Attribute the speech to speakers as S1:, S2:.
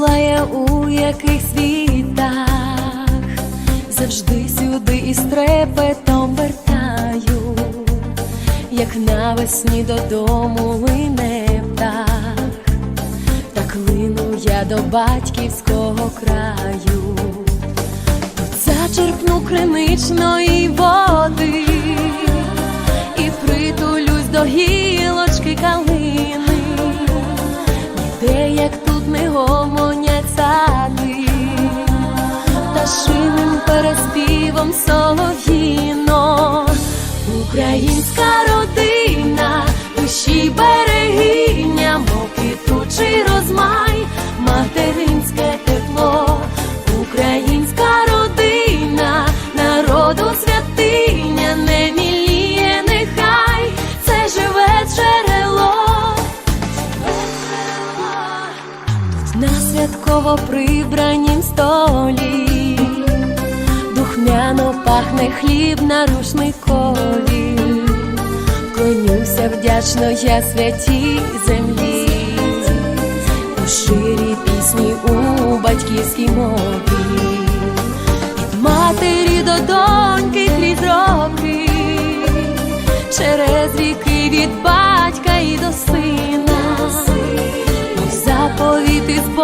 S1: була у яких світах, завжди сюди із трепетом вертаю, як навесні додому лине птах, так лину я до батьківського краю, тут зачерпну криничної води і притулюсь до гілочки калини. Де як тут не гомо. Пташиним переспівом солов'їно, українська родина, душі берегиня, мов квітучий розмай, материнське тепло, українська родина, народу святиня, не міліє, нехай це живе джерело. На святково прибранім пахне хліб на рушникові, Клонюся вдячно я святій землі, у ширі пісні у батьківській мові, від матері до доньки крізь роки, через віки від батька і до сина, мов заповіти з